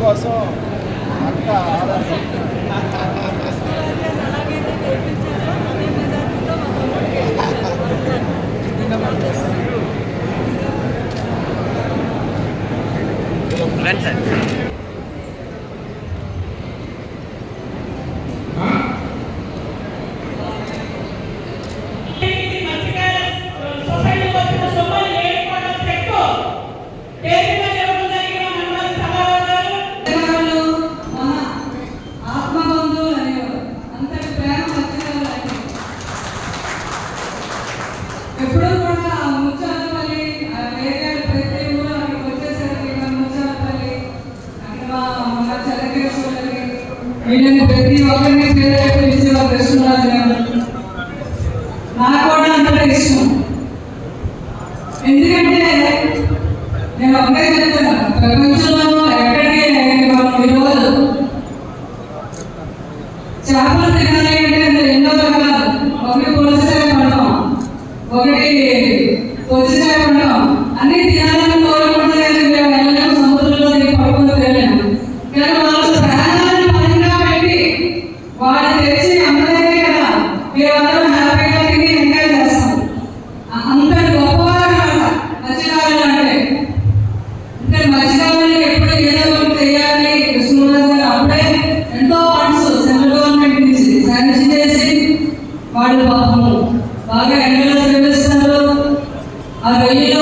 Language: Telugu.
కోసం అంత ఆలోచన వీళ్ళని ప్రతి ఒక్కరిని పేరు పెట్టి కృష్ణరాజు గారు. నాకు కూడా అంత ఇష్టం. ఎందుకంటే నేను ఒకటే చెప్తాను ప్రపంచంలో ఎక్కడికి ఈరోజు చేపలు తినాలి అంటే అందులో ఎన్నో రకాలు. ఒకటి పులసకాయ పడతాం ఒకటి పొచ్చికాయ పడతాం అన్ని తినాలని వాళ్ళు తెచ్చి అమ్మలేదే కదా మేమందరం హ్యాపీగా తిని ఎంజాయ్ చేస్తాం అంతటి గొప్పవారు అన్నమాట మత్స్యకారులు అంటే. అంటే మత్స్యకారులు ఎప్పుడు ఏదో ఒకటి చేయాలి కృష్ణరాజు గారు అప్పుడే ఎంతో ఫండ్స్ సెంట్రల్ గవర్నమెంట్ నుంచి శాంక్షన్ చేసి వాళ్ళు పాపము బాగా ఎండలో శ్రమిస్తారు ఆ రొయ్యలో